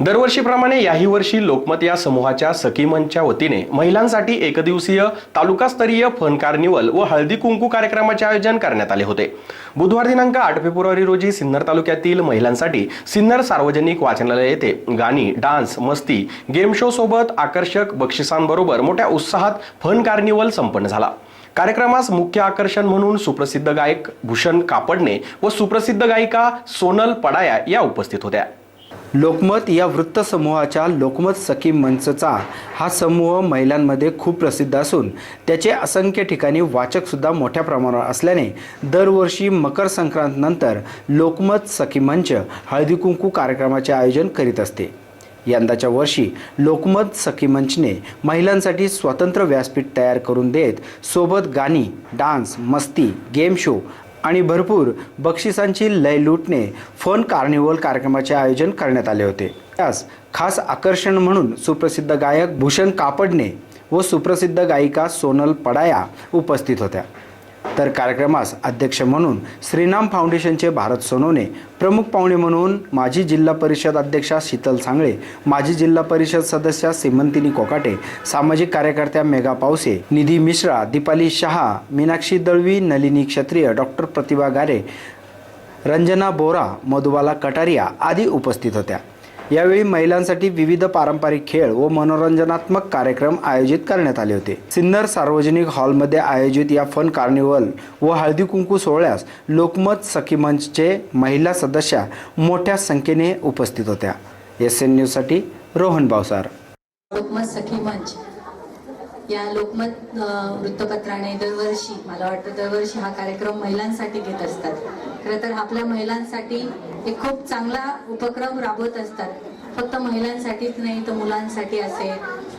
दरवर्षीप्रमाणे याही वर्षी लोकमत या समूहाच्या सखीमंचच्या वतीने महिलांसाठी एकदिवसीय तालुकास्तरीय फन कार्निवल व हळदी कुंकू कार्यक्रमाचे आयोजन करण्यात आले होते. बुधवार दिनांक आठ फेब्रुवारी रोजी सिन्नर तालुक्यातील महिलांसाठी सिन्नर सार्वजनिक वाचनालय येथे गाणी डान्स मस्ती गेम शो सोबत आकर्षक बक्षिसांबरोबर मोठ्या उत्साहात फन कार्निवल संपन्न झाला. कार्यक्रमास मुख्य आकर्षण म्हणून सुप्रसिद्ध गायक भूषण कापडणे व सुप्रसिद्ध गायिका सोनल पडाया या उपस्थित होत्या. लोकमत या वृत्तसमूहाच्या लोकमत सखी मंचचा हा समूह महिलांमध्ये खूप प्रसिद्ध असून त्याचे असंख्य ठिकाणी वाचकसुद्धा मोठ्या प्रमाणावर असल्याने दरवर्षी मकर संक्रांतनंतर लोकमत सखी मंच हळदी कुंकू कार्यक्रमाचे आयोजन करीत असते. यंदाच्या वर्षी लोकमत सखी मंचने महिलांसाठी स्वतंत्र व्यासपीठ तयार करून देत सोबत गाणी डान्स मस्ती गेम शो आणि भरपूर बक्षिसांची लय लुटणे फन कार्निवल कार्यक्रमाचे आयोजन करण्यात आले होते. त्यास खास आकर्षण म्हणून सुप्रसिद्ध गायक भूषण कापडणे व सुप्रसिद्ध गायिका सोनल पडाया उपस्थित होत्या. तर कार्यक्रमास अध्यक्ष म्हणून श्रीनाम फाउंडेशनचे भारत सोनवणे प्रमुख पाहुणे म्हणून माजी जिल्हा परिषद अध्यक्षा शीतल सांगळे माजी जिल्हा परिषद सदस्या सिमंतिनी कोकाटे सामाजिक कार्यकर्त्या मेघा पावसे निधी मिश्रा दीपाली शहा मीनाक्षी दळवी नलिनी क्षत्रिय डॉक्टर प्रतिभा गारे रंजना बोरा मधुबाला कटारिया आदी उपस्थित होत्या. यावेळी महिलांसाठी विविध पारंपरिक खेळ व मनोरंजनात्मक कार्यक्रम आयोजित करण्यात आले होते. सिन्नर सार्वजनिक हॉलमध्ये आयोजित या फन कार्निवल व हळदी कुंकू सोहळ्यास लोकमत सखी मंचचे महिला सदस्या मोठ्या संख्येने उपस्थित होत्या. एस एन न्यूजसाठी रोहन भावसार लोकमत सखी मंच या लोकमत वृत्तपत्राने दरवर्षी मला वाटतं दरवर्षी हा कार्यक्रम महिलांसाठी घेत असतात. खरं तर आपल्या महिलांसाठी एक खूप चांगला उपक्रम राबवत असतात. फक्त महिलांसाठीच नाही तर मुलांसाठी असेल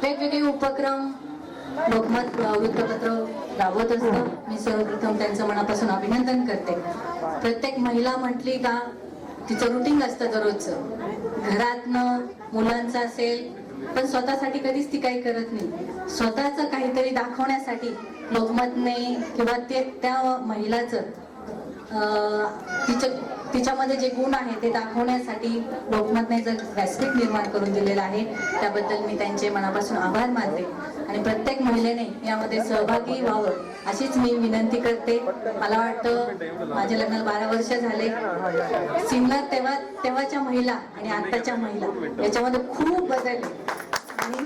वेगवेगळे उपक्रम लोकमत वृत्तपत्र राबवत असतं मी सर्वप्रथम त्यांचं मनापासून अभिनंदन करते. प्रत्येक महिला म्हटली का तिचं रुटीन असतं दररोजचं. घरातनं मुलांचं असेल पण स्वतःसाठी कधीच ती काही करत नाही. स्वतःच काहीतरी दाखवण्यासाठी लोकमतने किंवा ते त्या महिलाचं अं, तिच्या तिच्यामध्ये जे गुण आहे ते दाखवण्यासाठी लोकमतने जर व्यासपीठ निर्माण करून दिलेलं आहे त्याबद्दल मी त्यांचे मनापासून आभार मानते. आणि प्रत्येक महिलेने यामध्ये सहभागी व्हावं अशीच मी विनंती करते. मला वाटतं माझ्या लग्नाला बारा वर्ष झाले. सिन्नर तेव्हा तेव्हाच्या महिला आणि आताच्या महिला याच्यामध्ये खूप बदल आणि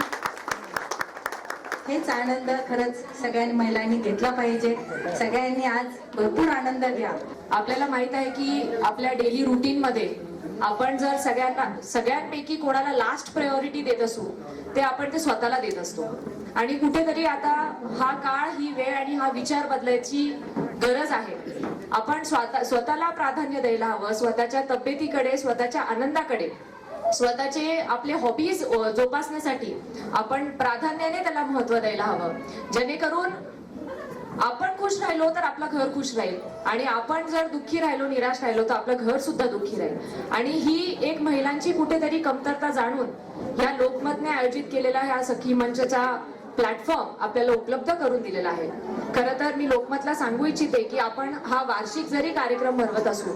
हेच आनंद खरंच सगळ्यांनी महिलांनी घेतला पाहिजे. सगळ्यांनी आज भरपूर आनंद घ्या. आपल्याला माहीत आहे की आपल्या डेली रुटीन मध्ये आपण जर सगळ्यांना सगळ्यांपैकी कोणाला लास्ट प्रायोरिटी देत असू ते आपण ते स्वतःला देत असतो. आणि कुठेतरी आता हा काळ ही वेळ आणि हा विचार बदलायची गरज आहे. आपण स्वतः स्वतःला प्राधान्य द्यायला हवं स्वतःच्या तब्येतीकडे स्वतःच्या आनंदाकडे. स्वतःचे आपले हॉबीज जोपासण्यासाठी आपण प्राधान्याने त्याला महत्त्व द्यायला हवं. जेणेकरून आपण खुश राहिलो तर आपलं घर खुश राहील. आणि आपण जर दुःखी राहिलो निराश राहिलो तर आपलं घर सुद्धा दुःखी राहील. आणि ही एक महिलांची कुठेतरी कमतरता जाणून ह्या लोकमतने आयोजित केलेला ह्या सखी मंचचा प्लॅटफॉर्म आपल्याला उपलब्ध करून दिलेला आहे. खरं तर मी लोकमतला सांगू इच्छिते की आपण हा वार्षिक जरी कार्यक्रम भरवत असू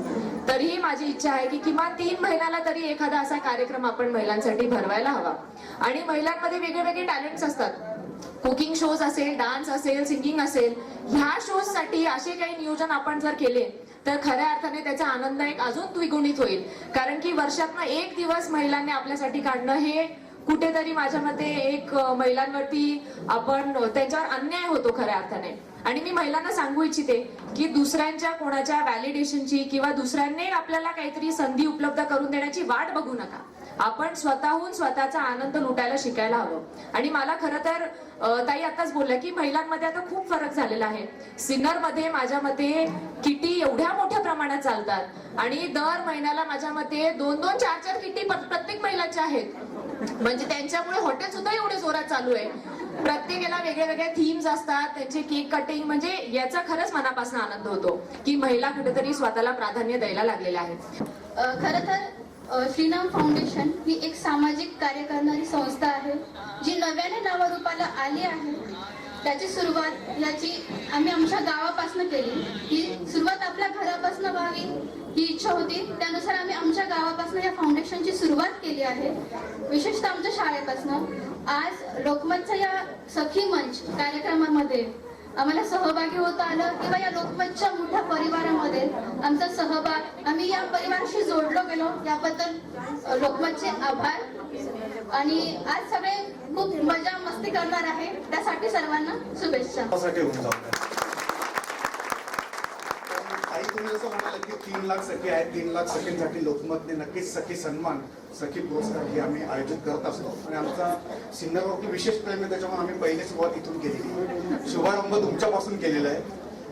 तरीही माझी इच्छा आहे की किमान तीन महिन्याला तरी एखादा असा कार्यक्रम आपण महिलांसाठी भरवायला हवा. आणि महिलांमध्ये वेगळे वेगळे टॅलेंट्स असतात. कुकिंग शोज असेल डान्स असेल सिंगिंग असेल ह्या शोजसाठी असे काही नियोजन आपण जर केले तर खऱ्या अर्थाने त्याचा आनंद एक अजून द्विगुणित होईल. कारण की वर्षातनं एक दिवस महिलांनी आपल्यासाठी काढणं हे कुठेतरी माझ्या मते एक महिलांवरती आपण त्यांच्यावर अन्याय होतो खऱ्या अर्थाने. आणि मी महिलांना सांगू इच्छिते की दुसऱ्यांच्या कोणाच्या व्हॅलिडेशनची किंवा दुसऱ्यांनी आपल्याला काहीतरी संधी उपलब्ध करून देण्याची वाट बघू नका. आपण स्वतःहून स्वतःचा आनंद लुटायला शिकायला हवं. आणि मला खरं तर ताई आताच बोलल्या की महिलांमध्ये आता खूप फरक झालेला आहे. सिंगरमध्ये माझ्या मते किटी एवढ्या मोठ्या प्रमाणात चालतात. आणि दर महिन्याला माझ्या मते दोन दोन चार चार किटी प्रत्येक महिलांच्या आहेत. म्हणजे त्यांच्यामुळे हॉटेल सुद्धा एवढे जोरात चालू आहे. प्रत्येकाला वेगळ्या वेगळ्या थीम्स असतात त्यांचे केक कटिंग म्हणजे याचा खरंच मनापासून आनंद होतो की महिला कुठेतरी स्वतःला प्राधान्य द्यायला लागलेल्या आहेत. खर खरं तर श्रीनाम श्रीराम फाउंडेशन ही एक सामाजिक कार्य करणारी संस्था आहे जी नव्याने नावारूपाला आली आहे. त्याची सुरुवात याची आम्ही आमच्या गावापासून केली. ही सुरुवात आपल्या घरापासून व्हावी ही इच्छा होती. त्यानुसार आम्ही आमच्या गावापासून या फाउंडेशनची सुरुवात केली आहे. विशेषतः आमच्या शाळेपासून. आज लोकमतच्या या सखी मंच कार्यक्रमामध्ये आम्हाला सहभागी होता आलं किंवा या लोकमतच्या मोठ्या परिवारामध्ये आमचा सहभाग आम्ही या परिवाराशी जोडलो गेलो. याबद्दल लोकमतचे आभार. आणि आज सगळे खूप मजा मस्ती करणार आहे. त्यासाठी सर्वांना शुभेच्छा. की तीन लाख सखी आहेत तीन लाख सखींसाठी लोकमतने नक्कीच सखी सन्मान सखी पुरस्कार हे आम्ही आयोजित करत असतो. आणि आमचा सिन्नरवरती विशेष प्रेम आहे त्याच्यामुळे आम्ही पहिली सुरुवात इथून केलेली शुभारंभ तुमच्यापासून केलेला आहे.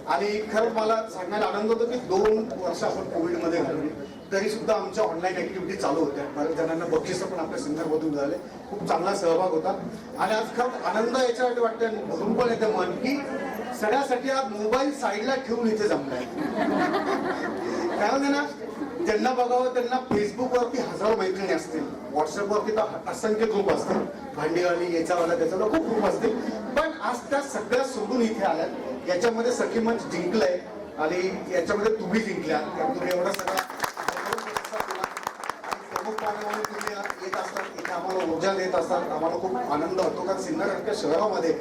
आणि खरंच मला सांगण्याला आनंद होतो की दोन वर्ष आपण कोविडमध्ये घालवली. तरी सुद्धा आमच्या ऑनलाईन ऍक्टिव्हिटी चालू होत्या. बऱ्याच जणांना बक्षिसं पण आपल्या संदर्भातून मिळाले. खूप चांगला सहभाग होता. आणि आज खरंच आनंद याच्यासाठी वाटतं भरून पण येतं मन की सगळ्यासाठी आज मोबाईल साईडला ठेवून इथे जमलाय. काय म्हणते ना ज्यांना बघावं त्यांना फेसबुकवरती हजारो मैत्रिणी असतील. व्हॉट्सअपवरती तर असंख्य ग्रुप असतील. भांडीवाली याच्यावाला त्याच्यावाला खूप ग्रुप असतील. पण आज त्या सगळ्या सोडून इथे आल्यात. याच्यामध्ये सखी मंच जिंकलंय. आणि याच्यामध्ये तुम्ही जिंकल्या. तुम्ही एवढा सगळा भरभरून प्रतिसाद दिला. आणि प्रमुख पाहुणे म्हणून तुम्ही येत असतात इथे आम्हाला देत असतात. आम्हाला खूप आनंद होतो. कारण सिन्नरसारख्या शहरामध्ये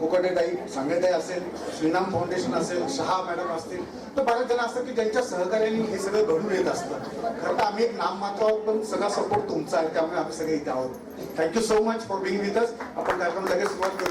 कोकटेताई सांगेताई असेल श्रीनाम फाउंडेशन असेल शहा मॅडम असतील तर बऱ्याच जण असतात की ज्यांच्या सहकार्याने हे सगळं घडून येत असतं. खरं तर आम्ही एक नाम मात्र आहोत पण सगळा सपोर्ट तुमचा आहे त्यामुळे आम्ही सगळे इथे आहोत. Thank you so much for being with us आपण कार्यक्रम लगेच सुरुवात करू.